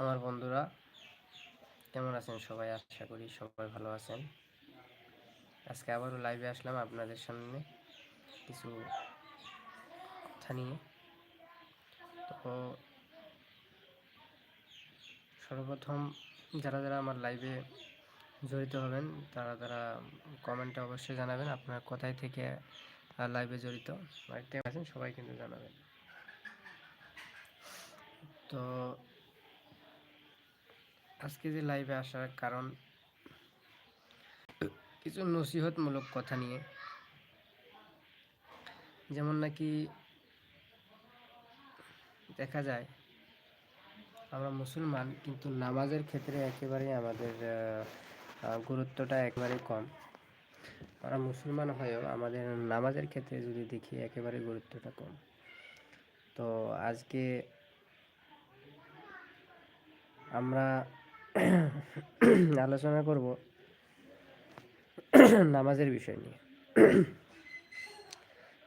আমার বন্ধুরা, কেমন আছেন সবাই? আশা করি সবাই ভালো আছেন। আজকে আবারও লাইভে আসলাম আপনাদের সামনে কিছু কথা নিয়ে। তো সর্বপ্রথম যারা যারা আমার লাইভে জড়িত হবেন, তারা তারা কমেন্টে অবশ্যই জানাবেন আপনার কোথায় থেকে লাইভে জড়িত। আরেকটা আছেন সবাই কিন্তু জানাবেন। তো আজকে যে লাইভে আসার কারণ, কিছু নসিহতমূলক কথা নিয়ে। যেমন নাকি দেখা যায়, আমরা মুসলমান, কিন্তু নামাজের ক্ষেত্রে একেবারে আমাদের গুরুত্বটা একেবারে কম। আমরা মুসলমান হয়েও আমাদের নামাজের ক্ষেত্রে যদি দেখি, একেবারে গুরুত্বটা কম। তো আজকে আমরা আলোচনা করব নামাজের বিষয় নিয়ে।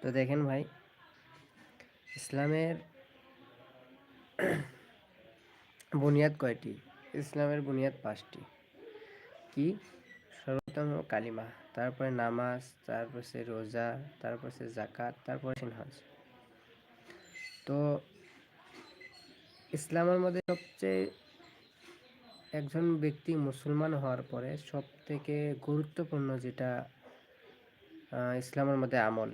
তো দেখেন ভাই, ইসলামের বুনিয়াদ কয়টি? ইসলামের বুনিয়াদ পাঁচটি। কি? সর্বোত্তম কালিমা, তারপরে নামাজ, তারপর সে রোজা, তারপর সে জাকাত তারপরে হজ। তো ইসলামের মধ্যে সবচেয়ে একজন ব্যক্তি মুসলমান হওয়ার পরে সব থেকে গুরুত্বপূর্ণ যেটা ইসলামের মধ্যে আমল।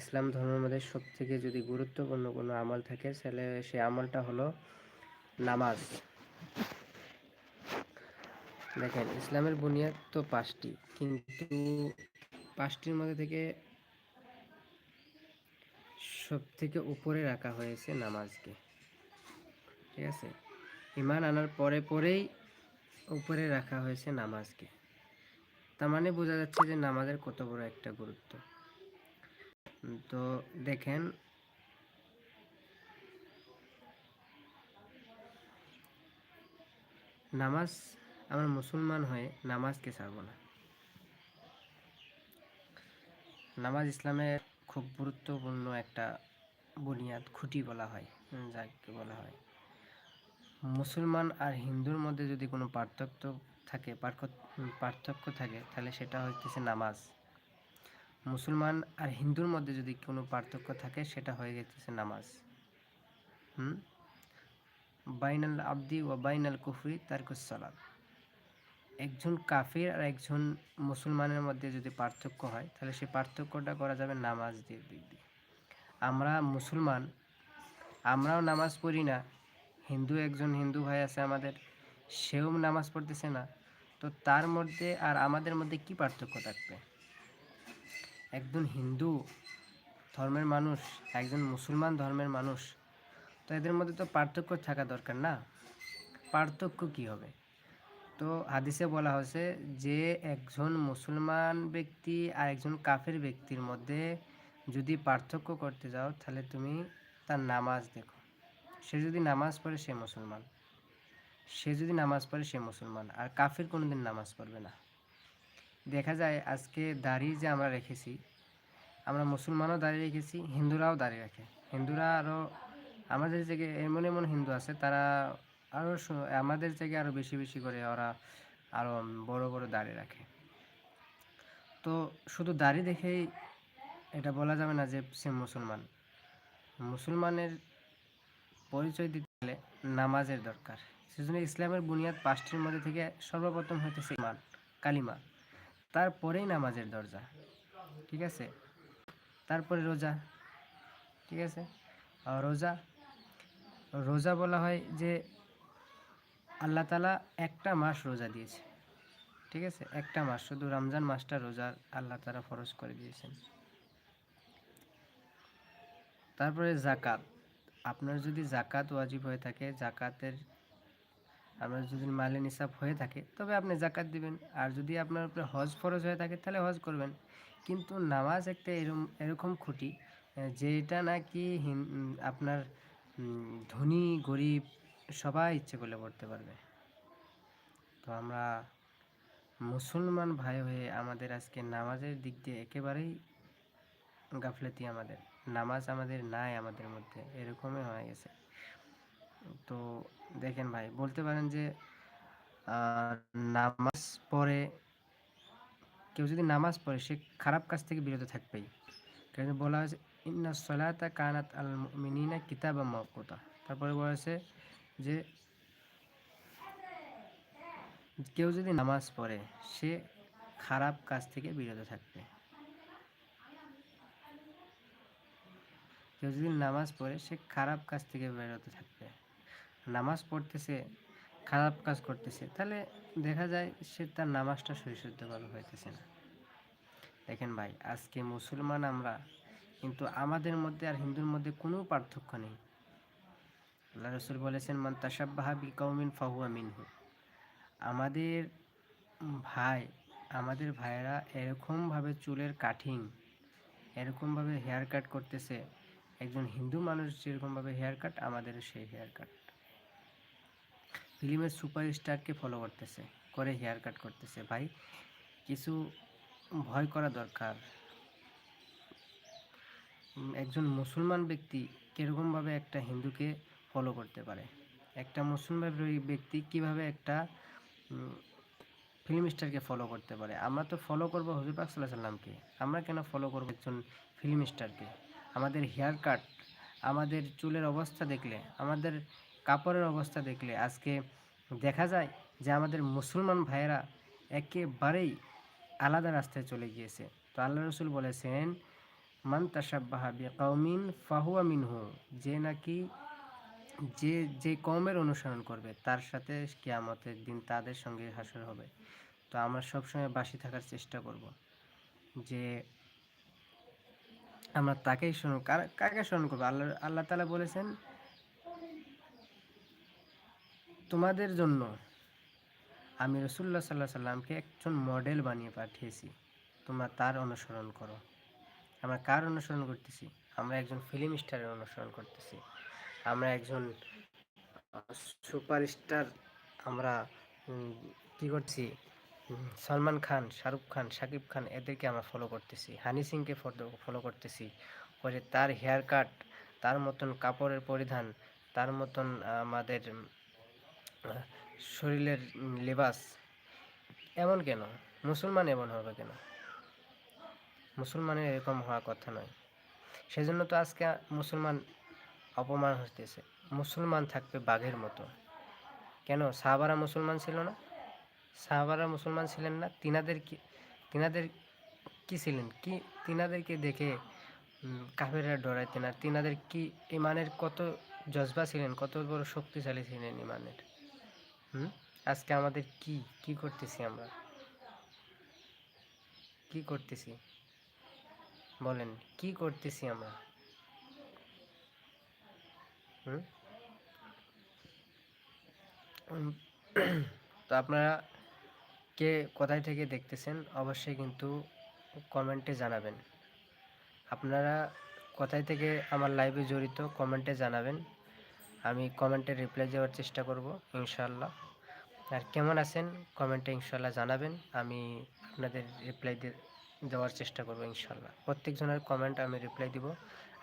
ইসলাম ধর্মের মধ্যে সব থেকে যদি গুরুত্বপূর্ণ কোনো আমল থাকে, তাহলে সেই আমলটা হলো নামাজ। দেখেন, ইসলামের বুনিয়াদ তো পাঁচটি, কিন্তু পাঁচটির মধ্যে থেকে সব থেকে উপরে রাখা হয়েছে নামাজকে। ঠিক আছে? ইমান আনার পরে পরেই উপরে রাখা হয়েছে নামাজকে। তার মানে বোঝা যাচ্ছে যে নামাজের কত বড় একটা গুরুত্ব। তো দেখেন, নামাজ আমরা মুসলমান হয়ে নামাজকে ছাড়বো না। নামাজ ইসলামের খুব গুরুত্বপূর্ণ একটা বুনিয়াদ খুঁটি বলা হয়, যাকে বলা হয়। মুসলমান আর হিন্দুর মধ্যে যদি কোনো পার্থক্য থাকে পার্থক্য থাকে, তাহলে সেটা হচ্ছে নামাজ। মুসলমান আর হিন্দুর মধ্যে যদি কোনো পার্থক্য থাকে, সেটা হয়ে গেছে নামাজ। হুম? বাইনাল আব্দি ও বাইনাল কুফরি তারকুস সালাত। একজন কাফির আর একজন মুসলমানের মধ্যে যদি পার্থক্য হয়, তাহলে সেই পার্থক্যটা করা যাবে নামাজ দিয়ে আমরা মুসলমান, আমরাও নামাজ পড়ি না হিন্দু, একজন হিন্দু ভাই আছে আমাদের, সেও নামাজ পড়তেছে না। তো তার মধ্যে আর আমাদের মধ্যে কি পার্থক্য থাকবে? একজন হিন্দু ধর্মের মানুষ, একজন মুসলমান ধর্মের মানুষ, তো এদের মধ্যে তো পার্থক্য থাকা দরকার না। পার্থক্য কি হবে? তো হাদিসে বলা হয়েছে যে একজন মুসলমান ব্যক্তি আর একজন কাফের ব্যক্তির মধ্যে যদি পার্থক্য করতে যাও, তাহলে তুমি তার নামাজ দেখো। সে যদি নামাজ পড়ে, সে মুসলমান। সে যদি নামাজ পড়ে, সে মুসলমান। আর কাফের কোনোদিন নামাজ পড়বে না। দেখা যায় আজকে দাড়ি যে আমরা রেখেছি, আমরা মুসলমানও দাঁড়িয়ে রেখেছি, হিন্দুরাও দাঁড়িয়ে রাখে। হিন্দুরা আরও আমাদের জায়গায় এমন এমন হিন্দু আছে, তারা আরও আমাদের জায়গায় আরও বেশি বেশি করে ওরা আরও বড় বড় দাড়ি রাখে। তো শুধু দাড়ি দেখেই এটা বলা যাবে না যে সে মুসলমান। মুসলমানের পরিচয় দিতে গেলে নামাজের দরকার। সেজন্য ইসলামের বুনিয়াদ পাঁচটির মধ্যে থেকে সর্বপ্রথম হইতেছে ইমান কালিমা। তারপরেই নামাজের দরজা, ঠিক আছে? তারপরে রোজা, ঠিক আছে? রোজা রোজা বলা হয় যে আল্লাহ তালা একটা মাস রোজা দিয়েছে, ঠিক আছে? একটা মাস, শুধু রমজান মাসটা রোজা আল্লাহ তালা ফরজ করে দিয়েছেন। তারপরে জাকাত আপনার যদি জাকাত ওয়াজিব হয়ে থাকে জাকাতের আপনার যদি মালে নিসাব হয়ে থাকে, তবে আপনি জাকাত দিবেন। আর যদি আপনার উপরে হজ ফরজ হয়ে থাকে, তাহলে হজ করবেন। কিন্তু নামাজ একটা এরম, এরকম খুঁটি যেটা নাকি আপনার ধনী, গরিব সবাই ইচ্ছে করলে পড়তে পারবে। তো আমরা মুসলমান ভাই হয়ে আমাদের আজকে নামাজের দিক দিয়ে একেবারেই গাফলেতি আমাদের, নামাজ আমাদের নাই আমাদের মধ্যে, এরকমই হয়ে গেছে। তো দেখেন ভাই, বলতে পারেন যে নামাজ পড়ে, কেউ যদি নামাজ পড়ে, সে খারাপ কাজ থেকে বিরত থাকবেই। কারণ বলা হয়েছে, ইন্না সলাতা কানাত আল মিনিনা কিতাবা মকুতা তারপরে বলা হয়েছে যে, কেউ যদি নামাজ পড়ে, সে খারাপ কাজ থেকে বিরত থাকবে। কেউ যদি নামাজ পড়ে, সে খারাপ কাজ থেকে বিরত থাকবে। নামাজ পড়তেছে, খারাপ কাজ করতেছে, তাহলে দেখা যায় সে তার নামাজটা সহিশুদ্ধভাবে হইতেছে না। দেখেন ভাই, আজকে মুসলমান আমরা, কিন্তু আমাদের মধ্যে আর হিন্দুর মধ্যে কোনো পার্থক্য নেই। আল্লাহ রসুল বলেছেন, মান তাসাব্বাহা বি কৌমিন ফাহুয়া মিনহু। আমাদের ভাই, আমাদের ভাইয়েরা এরকমভাবে চুলের কাটিং এরকমভাবে হেয়ার কাট করতেছে একজন হিন্দু মানুষ যেরকমভাবে হেয়ার কাট আমাদেরও সেই হেয়ার কাট ফিল্মের সুপারস্টারকে ফলো করতেছে, করে হেয়ার কাট করতেছে। ভাই, কিছু ভয় করা দরকার। একজন মুসলমান ব্যক্তি কীরকমভাবে একটা হিন্দুকে ফলো করতে পারে? একটা মুসলমান ব্যক্তি কীভাবে একটা ফিল্ম স্টারকে ফলো করতে পারে? আমরা তো ফলো করব হজুর পাক সাল্লাহ সাল্লামকে আমরা কেন ফলো করব একজন ফিল্ম স্টারকে আমাদের হেয়ার কাট আমাদের চুলের অবস্থা দেখলে, আমাদের কাপড়ের অবস্থা দেখলে, আজকে দেখা যায় যে আমাদের মুসলমান ভাইয়েরা একেবারেই আলাদা রাস্তায় চলে গিয়েছে। তো আল্লাহ রসুল বলেছেন, মান তাসাব্বাহা বিকাউমিন ফাহুয়া মিনহু যে নাকি যে যে কমের অনুসরণ করবে, তার সাথে কেয়ামতের দিন তাদের সঙ্গে হাসর হবে। তো আমরা সবসময় বাসি থাকার চেষ্টা করব যে আমরা তাকেই স্মরণ কাকে স্মরণ করব? আল্লাহ আল্লাহ তালা বলেছেন, তোমাদের জন্য আমি রসুল্লাহ সাল্লাহ সাল্লামকে একজন মডেল বানিয়ে পাঠিয়েছি। তোমরা তার অনুসরণ করো। আমরা কার অনুসরণ করতেছি? আমরা একজন ফিল্ম স্টারের অনুসরণ করতেছি। আমরা একজন সুপারস্টার আমরা কি করছি? সলমান খান, শাহরুখ খান, শাকিব খান এদেরকে আমরা ফলো করতেছি। হানি সিংকে ফলো করতেছি। করে তার হেয়ার কাট তার মতন কাপড়ের পরিধান, তার মতন আমাদের শরীরের লেবাস, এমন কেন? মুসলমান এমন হবে কেন? মুসলমানের এরকম হওয়া কথা নয়। সেজন্য তো আজকে মুসলমান অপমান হতেছে মুসলমান থাকবে বাঘের মতো। কেন? সাহাবারা মুসলমান ছিল না? সাহাবারা মুসলমান ছিলেন না তিনাদের কি তিনাদের কি ছিলেন? কি তিনাদেরকে দেখে উম, কাফেররা ডরাইতেন আর তিনাদের কি ইমানের কত জজবা ছিলেন কত বড় শক্তিশালী ছিলেন ইমানের? হুম? আজকে আমাদের কি কি করতেছি আমরা? কি করতেছি? বলেন কি করতেছি আমরা? হুম? তো আপনারা কে কোথায় থেকে দেখতেছেন, অবশ্যই কিন্তু কমেন্টে জানাবেন। আপনারা কোথায় থেকে আমার লাইভে জড়িত, কমেন্টে জানাবেন। আমি কমেন্টে রিপ্লাই দেওয়ার চেষ্টা করব ইনশাল্লাহ আর কেমন আছেন, কমেন্টে ইনশাল্লাহ জানাবেন। আমি আপনাদের রিপ্লাই দেওয়ার চেষ্টা করব ইনশাল্লাহ প্রত্যেকজনের কমেন্ট আমি রিপ্লাই দিব।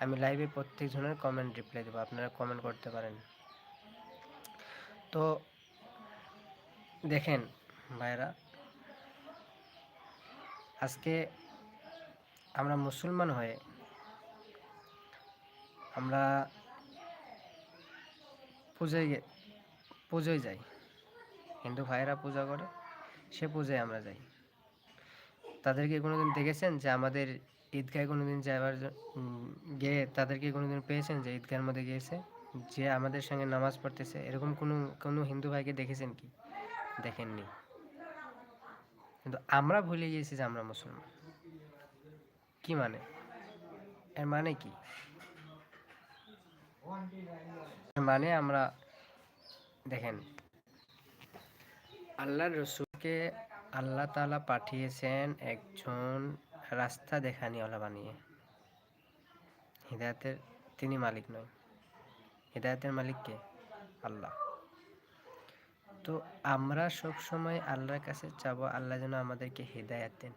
আমি লাইভে প্রত্যেকজনের কমেন্ট রিপ্লাই দেবো, আপনারা কমেন্ট করতে পারেন। তো দেখেন, ভাইরা আজকে আমরা মুসলমান হয়ে আমরা পূজায় পুজোয় যাই। হিন্দু ভাইয়েরা পূজা করে সে পূজায় আমরা যাই। তাদেরকে কোনোদিন দেখেছেন যে আমাদের ঈদগায় কোনোদিন উম, গিয়ে তাদেরকে কোনোদিন পেয়েছেন যে ঈদগার মধ্যে গিয়েছে? যে আমাদের সঙ্গে নামাজ পড়তেছে এরকম কোনো কোনো হিন্দু ভাইকে দেখেছেন কি? দেখেননি। কিন্তু আমরা ভুলে গিয়েছি যে আমরা মুসলমান। কি মানে? এর মানে কি? মানে আমরা, দেখেন, আল্লাহর রসুলকে আল্লাহ তাআলা পাঠিয়েছেন একজন রাস্তা দেখানিওয়ালা বানিয়ে। হৃদায়তের, তিনি মালিক নয়। হৃদায়তের মালিক কে? আল্লাহ। তো আমরা সব সময় আল্লাহর কাছে চাবো, আল্লাহ যেন আমাদেরকে হৃদায়ত দেন।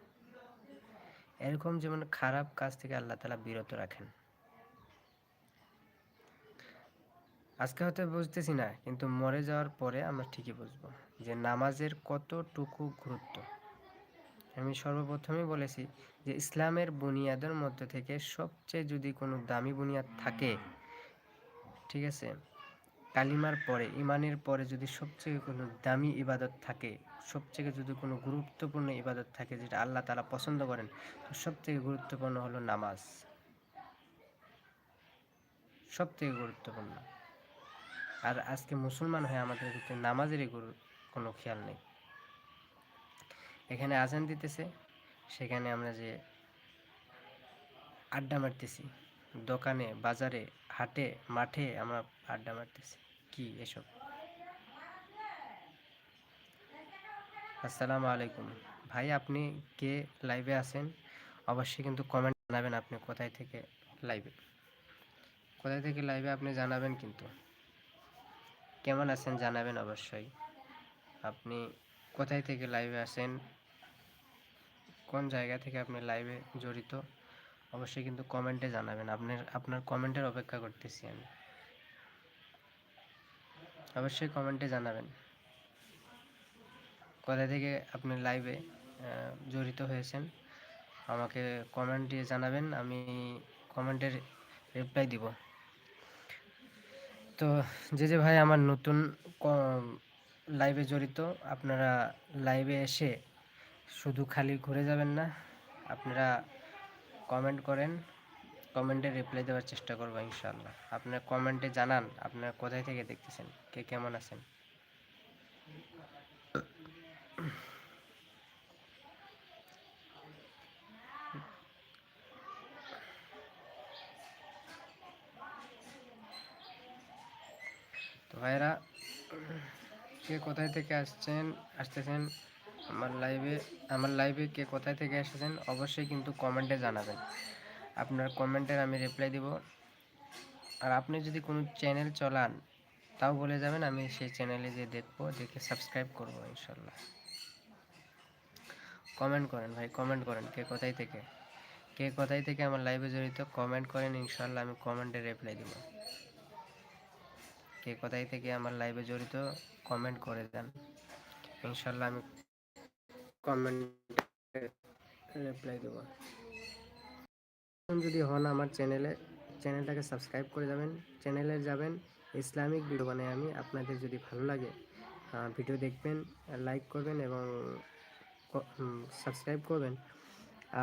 এরকম যেমন খারাপ কাজ থেকে আল্লাহ তালা বিরত রাখেন। আজকে হয়তো বুঝতেছি না, কিন্তু মরে যাওয়ার পরে আমরা ঠিকই বুঝব যে নামাজের কতটুকু গুরুত্ব। আমি সর্বপ্রথমেই বলেছি যে ইসলামের বুনিয়াদের মধ্যে থেকে সবচেয়ে যদি কোনো দামি বুনিয়াদ থাকে, ঠিক আছে কালিমার পরে ইমানের পরে যদি সবচেয়ে কোনো দামি ইবাদত থাকে সবথেকে যদি কোনো গুরুত্বপূর্ণ ইবাদত থাকে যেটা আল্লাহ তালা পছন্দ করেন, তো সবথেকে গুরুত্বপূর্ণ হলো নামাজ। সবথেকে গুরুত্বপূর্ণ। আর আজকে মুসলমান হয়ে আমাদের ভিতরে নামাজেরই গুরু, কোনো খেয়াল নেই। এখানে আজান দিতেছে, সেখানে আমরা যে আড্ডা মারতেছি। দোকানে, বাজারে, হাটে, মাঠে আমরা আড্ডা মারতেছি। কি এসব? আসসালামু আলাইকুম। ভাই, আপনি কে লাইভে আছেন? অবশ্যই কিন্তু কমেন্ট জানাবেন আপনি কোথায় থেকে লাইভে। কোথায় থেকে লাইভে আপনি জানাবেন কিন্তু। কেমন আছেন জানাবেন অবশ্যই। আপনি কোথায় থেকে লাইভে আছেন? কোন জায়গা থেকে আপনি লাইভে জড়িত? অবশ্যই কিন্তু কমেন্টে জানাবেন। আপনার আপনার কমেন্টের অপেক্ষা করতেছি আমি। অবশ্যই কমেন্টে জানাবেন। কোথা থেকে আপনি লাইভে জড়িত হয়েছেন, আমাকে কমেন্ট জানাবেন, আমি কমেন্টের রিপ্লাই দিব। তো, যে যে ভাই আমার নতুন লাইভে জড়িত, আপনারা লাইভে এসে শুধু খালি ঘুরে যাবেন না, আপনারা কমেন্ট করেন কমেন্টে রিপ্লাই দেওয়ার চেষ্টা করব ইনশাল্লাহ আপনার কমেন্টে জানান, আপনার কোথায় থেকে দেখতেছেন, কে কেমন আছেন? তো ভাইরা, কে কোথায় থেকে আসছেন, আসতেছেন? আমার লাইভে আমার লাইভে কে কোথায় থেকে এসেছেন অবশ্যই কিন্তু কমেন্টে জানাবেন। আপনার কমেন্টের আমি রিপ্লাই দিব। আর আপনি যদি কোনো চ্যানেল চলান, তাও বলে যাবেন, আমি সেই চ্যানেলে যে দেখব, দেখে সাবস্ক্রাইব করব, ইনশাল্লাহ। কমেন্ট করেন ভাই কমেন্ট করেন, কে কোথায় থেকে? কে কোথায় থেকে আমার লাইভে জড়িত কমেন্ট করেন, ইনশাল্লাহ আমি কমেন্টে রিপ্লাই দিব। কে কোথায় থেকে আমার লাইভে জড়িত কমেন্ট করে দেন। ইনশাল্লাহ আমি কমেন্ট রিপ্লাই দেবো। যদি হন আমার চ্যানেলে, চ্যানেলটাকে সাবস্ক্রাইব করে যাবেন। চ্যানেলে যাবেন, ইসলামিক ভিডিও বানাই আমি। আপনাদের যদি ভালো লাগে ভিডিও দেখবেন লাইক করবেন এবং সাবস্ক্রাইব করবেন।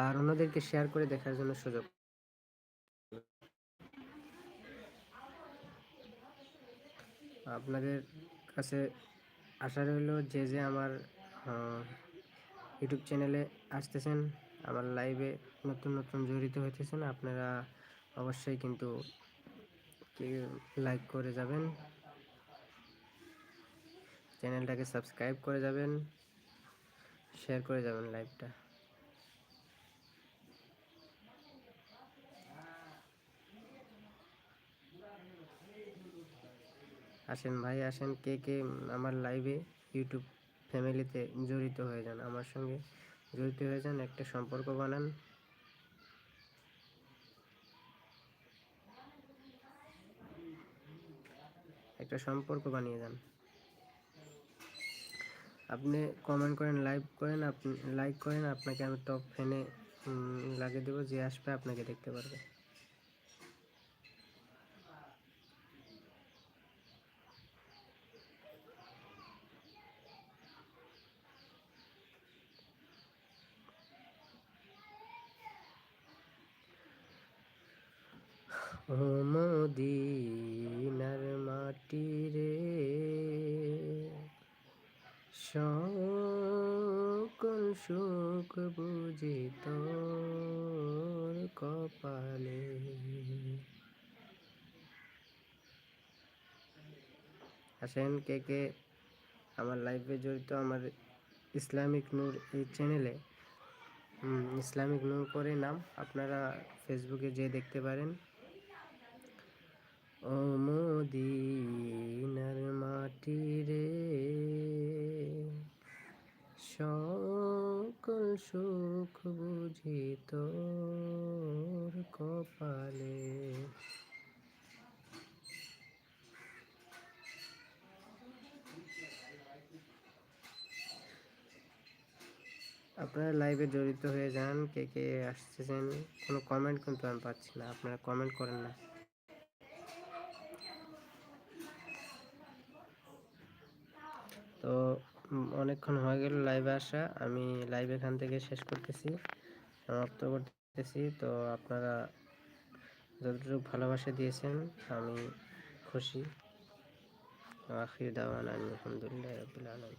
আর অন্যদেরকে শেয়ার করে দেখার জন্য সুযোগ। আপনাদের কাছে আশা রইল যে যে আমার ইউটিউব চ্যানেলে আসতেছেন, আমার লাইভে নতুন নতুন জড়িত হইতেছেন, আপনারা অবশ্যই কিন্তু লাইক করে যাবেন। চ্যানেলটাকে সাবস্ক্রাইব করে যাবেন, শেয়ার করে যাবেন লাইভটা। আসেন ভাই, আসেন কে কে আমার লাইভে, ইউটিউব ফ্যামিলিতে জড়িত হয়ে যান, আমার সঙ্গে জড়িত হয়ে যান, একটা সম্পর্ক বানান। একটা সম্পর্ক বানিয়ে যান। আপনি কমেন্ট করেন লাইভ করেন, আপনি লাইক করেন, আপনাকে আমি টপ ফ্যানে লাগিয়ে দেবো, যে আসবে আপনাকে দেখতে পারবে। মদিনার মাটি রে। সকল সুখ বুঝি তোর কপালে। আসেন কে কে আমার লাইফে জড়িত, আমার ইসলামিক নূর এই চ্যানেলে ইসলামিক নূর করে নাম আপনারা ফেসবুকে যেয়ে দেখতে পারেন। অমদিনার মাটি রে সকল সুখ বুঝি তোর কপালে। আপনারা লাইভে জড়িত হয়ে যান, কে কে আসতেছেন, কোনো কমেন্ট কিন্তু আমি পাচ্ছি না, আপনারা কমেন্ট করেন না। তো অনেকক্ষণ হয়ে গেল লাইভে আসা। আমি লাইভ এখান থেকে শেষ করতেছি, সমাপ্ত করতেছি। তো আপনারা যতটুক ভালোবাসা দিয়েছেন, আমি খুশি। আখির দাওয়ান আলহামদুলিল্লাহ রবিল আলম